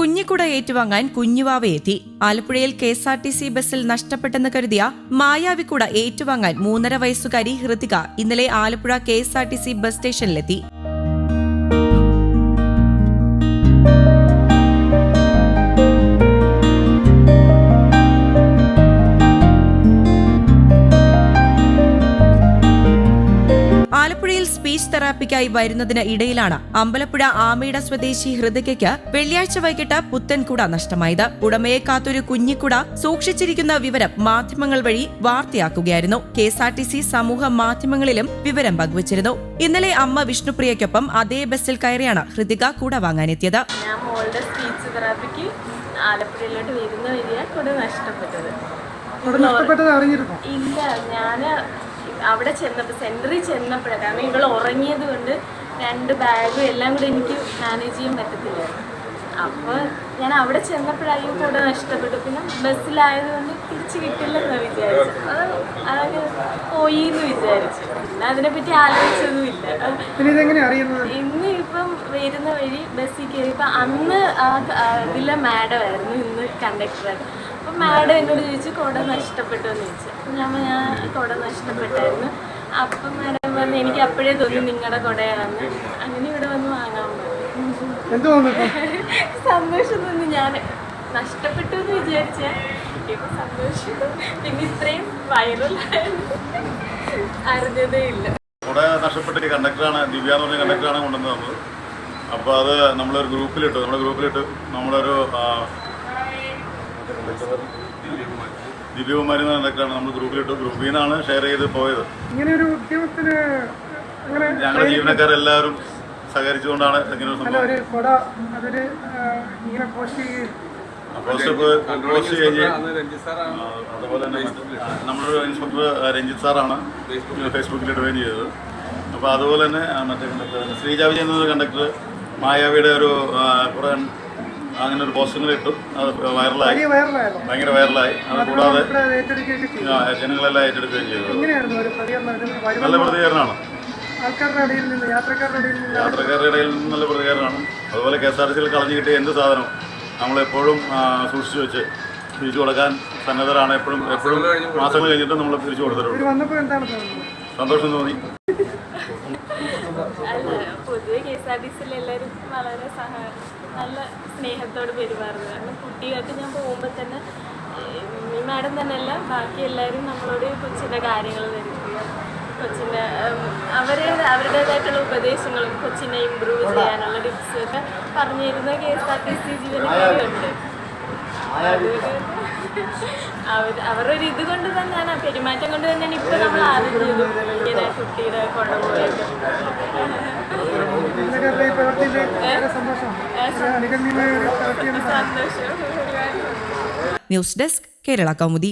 കുഞ്ഞിക്കുട ഏറ്റുവാങ്ങാൻ കുഞ്ഞുവാവ എത്തി. ആലപ്പുഴയിൽ K S R T C ബസ്സിൽ നഷ്ടപ്പെട്ടെന്ന് കരുതിയ മായാവിക്കുട ഏറ്റുവാങ്ങാൻ മൂന്നര വയസ്സുകാരി ഹൃതിക ഇന്നലെ Alappuzha K S R T C bus സ്റ്റേഷനിലെത്തി. തെറാപ്പിക്കായി വരുന്നതിന് ഇടയിലാണ് അമ്പലപ്പുഴ ആമയിട സ്വദേശി ഹൃദികയ്ക്ക് വെള്ളിയാഴ്ച വൈകിട്ട് പുത്തൻകുട നഷ്ടമായത്. ഉടമയെ കാത്തൊരു കുഞ്ഞിക്കുട സൂക്ഷിച്ചിരിക്കുന്ന വിവരം മാധ്യമങ്ങൾ വഴി വാർത്തയാക്കുകയായിരുന്നു. K S R T C സമൂഹ മാധ്യമങ്ങളിലും വിവരം പങ്കുവച്ചിരുന്നു. ഇന്നലെ അമ്മ വിഷ്ണുപ്രിയയ്ക്കൊപ്പം അതേ ബസ്സിൽ കയറിയാണ് ഹൃദിക കൂട വാങ്ങാനെത്തിയത്. ഞാൻ മോളുടെ സ്പീച്ച് തെറാപ്പിക്ക് ആലപ്പുഴയിലോട്ട് വരുന്ന വരിക കൂടെ നഷ്ടപ്പെട്ടത്. ഇല്ല ഞാൻ അവിടെ ചെന്നപ്പോൾ സെന്ററിൽ ചെന്നപ്പോഴാണ് കാരണം ഇവൾ ഉറങ്ങിയത് കൊണ്ട് രണ്ട് ബാഗും എല്ലാം കൂടെ എനിക്ക് മാനേജ് ചെയ്യാൻ പറ്റത്തില്ലായിരുന്നു അപ്പോൾ ഞാൻ അവിടെ ചെന്നപ്പോഴായും കൂടെ നഷ്ടപ്പെട്ടു. പിന്നെ ബസ്സിലായതുകൊണ്ട് തിരിച്ച് കിട്ടില്ലെന്ന് വിചാരിച്ചു അത് അതങ്ങ് പോയി എന്ന് വിചാരിച്ചു. പിന്നെ അതിനെപ്പറ്റി ആലോചിച്ചതുമില്ല ഇന്ന് ഇപ്പം വരുന്ന വഴി ബസ്സിൽ കയറിയപ്പോൾ അന്ന് ആ ഇതിലെ മാഡമായിരുന്നു ഇന്ന് കണ്ടക്ടറായിരുന്നു അപ്പം മാഡം എന്നോട് ചോദിച്ചു കുട നഷ്ടപ്പെട്ടു? എന്ന് ചോദിച്ചു. അപ്പം ഞാൻ പറഞ്ഞു, ഞാൻ കുട നഷ്ടപ്പെട്ടായിരുന്നു. അപ്പം മാഡം പറഞ്ഞു എനിക്ക് അപ്പോഴേ തോന്നി നിങ്ങളുടെ കുടയാണെന്ന്. അങ്ങനെ ഇവിടെ വന്ന് വാങ്ങാൻ തോന്നുന്നു സന്തോഷം തോന്നി. ഞാൻ നഷ്ടപ്പെട്ടു എന്ന് വിചാരിച്ച. ഇപ്പം സന്തോഷം. പിന്നെ ഇത്രയും വൈറലായിരുന്നു അറിഞ്ഞതേ ഇല്ല കൂടെ നഷ്ടപ്പെട്ട കണ്ടക്ടറാണ് ദിവ്യ എന്ന് പറഞ്ഞ കണ്ടക്ടറാണ് കൊണ്ടുവന്ന് തന്നത് അപ്പോൾ അത് നമ്മളൊരു ഗ്രൂപ്പിലിട്ടു. നമ്മുടെ ഗ്രൂപ്പിലിട്ട് നമ്മളൊരു ആ, ദിവ്യകുമാരി എന്ന കണ്ടക്ടറാണ് നമ്മൾ ഗ്രൂപ്പിലിട്ട് ഗ്രൂപ്പിൽ നിന്നാണ് ഷെയർ ചെയ്ത് പോയത്. ഇങ്ങനെ ഒരു ഉദ്യമത്തിന് അങ്ങനെ ഞങ്ങളുടെ ജീവനക്കാരെല്ലാവരും സഹകരിച്ചുകൊണ്ടാണ് ഇങ്ങനെ പോസ്റ്റ് കഴിഞ്ഞ് അതുപോലെ തന്നെ നമ്മുടെ ഇൻസ്പെക്ടർ രഞ്ജിത്ത് സാറാണ് ഫേസ്ബുക്കിൽ ഇടുകയും ചെയ്തത്. അപ്പോൾ അതുപോലെ തന്നെ മറ്റേ കണ്ടക്ടർ ശ്രീജാവിജയൻ എന്നൊരു കണ്ടക്ടർ മായാവിയുടെ ഒരു കുറേ അങ്ങനെ ഒരു പോസ്റ്റിംഗ് ഇട്ടു. അത് വൈറലായി. ഭയങ്കര വൈറലായി. അത് കൂടാതെ ജനങ്ങളെല്ലാം ഏറ്റെടുക്കുകയും ചെയ്തു. നല്ല പ്രതികരണമാണ്. യാത്രക്കാരുടെ ഇടയിൽ നിന്ന്. നല്ല പ്രതികരണമാണ്. അതുപോലെ കെ എസ് ആർ ടി സിയിൽ കളഞ്ഞു കിട്ടിയ എന്ത് സാധനം നമ്മളെപ്പോഴും സൂക്ഷിച്ചു വെച്ച് തിരിച്ചു കൊടുക്കാൻ സന്നദ്ധരാണ്. എപ്പോഴും എപ്പോഴും മാസങ്ങൾ കഴിഞ്ഞിട്ട് നമ്മൾ തിരിച്ചു തോന്നുന്നത്? സന്തോഷം തോന്നി. പൊതുവെ കെ എസ് ആർ ടി സിയിൽ എല്ലാവരും വളരെ സഹ നല്ല സ്നേഹത്തോട് പെരുമാറുന്നത്. കാരണം കുട്ടികൾക്ക് ഞാൻ പോകുമ്പോൾ തന്നെ ഈ മാഡം തന്നെയല്ല ബാക്കി എല്ലാവരും നമ്മളോട് കൊച്ചിന്റെ കാര്യങ്ങൾ ധരിക്കുക കൊച്ചിന്റെ അവർ അവരുടേതായിട്ടുള്ള ഉപദേശങ്ങളും കൊച്ചിനെ ഇമ്പ്രൂവ് ചെയ്യാനുള്ള ടിപ്സ് ഒക്കെ പറഞ്ഞു തരുന്ന K S R T C ജീവനക്കാരുണ്ട്. അവരുടെ ഒരു ഇത് കൊണ്ട് തന്നെയാണ് പെരുമാറ്റം കൊണ്ട് തന്നെയാണ് ഇപ്പൊ നമ്മൾ ആദ്യം കുട്ടിയുടെ സന്തോഷം? News desk Kerala Kaumudi.